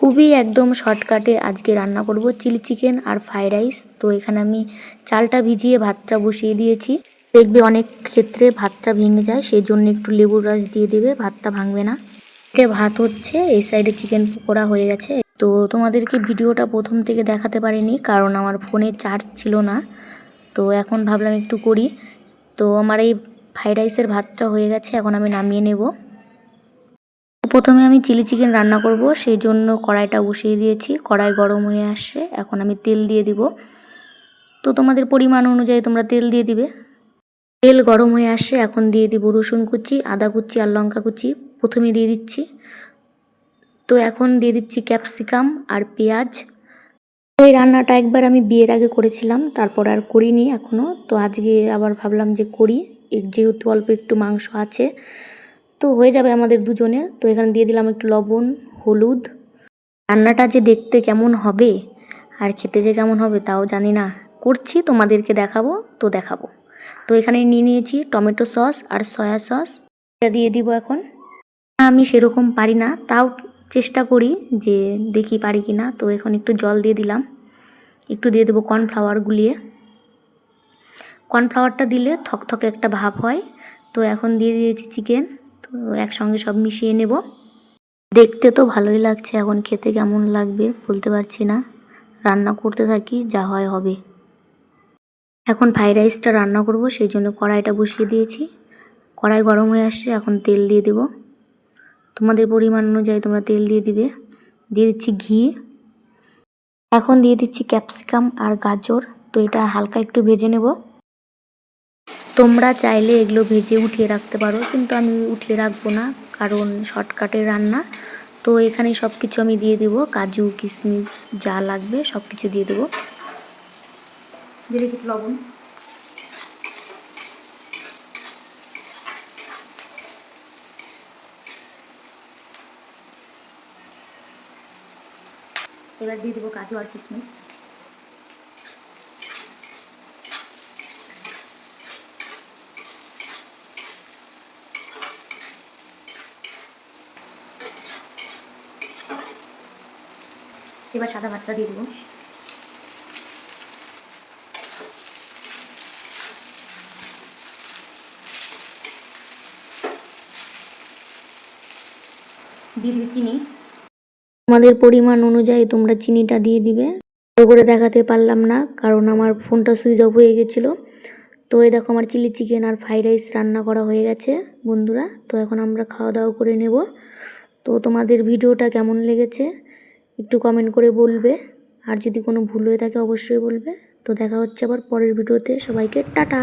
খুবই একদম শর্টকাটে আজকে রান্না করব চিলি চিকেন আর ফ্রাইড রাইস। তো এখানে আমি চালটা ভিজিয়ে ভাতটা বসিয়ে দিয়েছি। দেখবে অনেক ক্ষেত্রে ভাতটা ভেঙে যায় সেই জন্য একটু লেবুর রস দিয়ে দেবে, ভাতটা ভাঙবে না। এটা ভাত হচ্ছে, এই সাইডে চিকেন পকোড়া হয়ে গেছে। তো তোমাদেরকে ভিডিওটা প্রথম থেকে দেখাতে পারিনি, কারণ আমার ফোনে চার্জ ছিল না। তো এখন ভাবলাম একটু করি। তো আমার এই ফ্রাইড রাইসের ভাতটা হয়ে গেছে, এখন আমি নামিয়ে নেব। প্রথমে আমি চিলি চিকেন রান্না করব, সেই জন্য কড়াইটা বসিয়ে দিয়েছি। কড়াই গরম হয়ে আসছে, এখন আমি তেল দিয়ে দিব। তো তোমাদের পরিমাণ অনুযায়ী তোমরা তেল দিয়ে দিবে। তেল গরম হয়ে আসে এখন দিয়ে দিব রসুন কুচি, আদা কুচি আর লঙ্কা কুচি। প্রথমে দিয়ে দিচ্ছি। তো এখন দিয়ে দিচ্ছি ক্যাপসিকাম আর পেঁয়াজ। এই রান্নাটা একবার আমি বিয়ের আগে করেছিলাম, তারপর আর করিনি এখনও তো আজকে আবার ভাবলাম যে করি যেহেতু অল্প একটু মাংস আছে তো হয়ে যাবে আমাদের দুজনের তো এখানে দিয়ে দিলাম একটু লবণ, হলুদ। রান্নাটা যে দেখতে কেমন হবে আর খেতে যে কেমন হবে তাও জানি না। করছি, তোমাদেরকে দেখাবো, তো দেখাবো। তো এখানে নিয়ে নিয়েছি টমেটো সস আর সয়া সস। এটা দিয়ে দিব এখন। আমি সেরকম পারি না, তাও চেষ্টা করি যে দেখি পারি কি না তো এখন একটু জল দিয়ে দিলাম। একটু দিয়ে দেবো কর্নফ্লাওয়ার গুলিয়ে। কর্নফ্লাওয়ারটা দিলে থকথকে একটা ভাব হয়। তো এখন দিয়ে দিয়েছি চিকেন। তো একসঙ্গে সব মিশিয়ে নেব। দেখতে তো ভালোই লাগছে এখন, খেতে কেমন লাগবে বলতে পারছি না। রান্না করতে থাকি, যা হয় হবে। এখন ফ্রাইড রাইসটা রান্না করব, সেই জন্য কড়াইটা বসিয়ে দিয়েছি। কড়াই গরম হয়ে আসছে এখন তেল দিয়ে দেব। তোমাদের পরিমাণ অনুযায়ী তোমরা তেল দিয়ে দিবে। দিয়ে দিচ্ছি ঘি। এখন দিয়ে দিচ্ছি ক্যাপসিকাম আর গাজর। তো এটা হালকা একটু ভেজে নেব। তোমরা চাইলে এগুলো ভেজে উঠিয়ে রাখতে পারো, কিন্তু আমি উঠিয়ে রাখব না, কারণ শর্টকাটের রান্না। তো এখানে সব কিছু আমি দিয়ে দেবো, কাজু, কিশমিশ যা লাগবে সব কিছু দিয়ে দেবো। লবণ। এবার দিয়ে দেবো কাজু আর কিশমিশ। এবার সাদা ভাতটা দিয়ে দেবো। চিনি। তোমাদের পরিমাণ অনুযায়ী তোমরা চিনিটা দিয়ে দিবে। ভালো করে দেখাতে পারলাম না, কারণ আমার ফোনটা সুইচ অফ হয়ে গেছিল। তো এই দেখো আমার চিলি চিকেন আর ফ্রাইড রাইস রান্না করা হয়ে গেছে, বন্ধুরা। তো এখন আমরা খাওয়া দাওয়া করে নেব। তো তোমাদের ভিডিওটা কেমন লেগেছে? একটু কমেন্ট করে বলবে। আর যদি কোনো ভুল হয়ে থাকে অবশ্যই বলবে। তো দেখা হচ্ছে আবার পরের ভিডিওতে সবাইকে টাটা।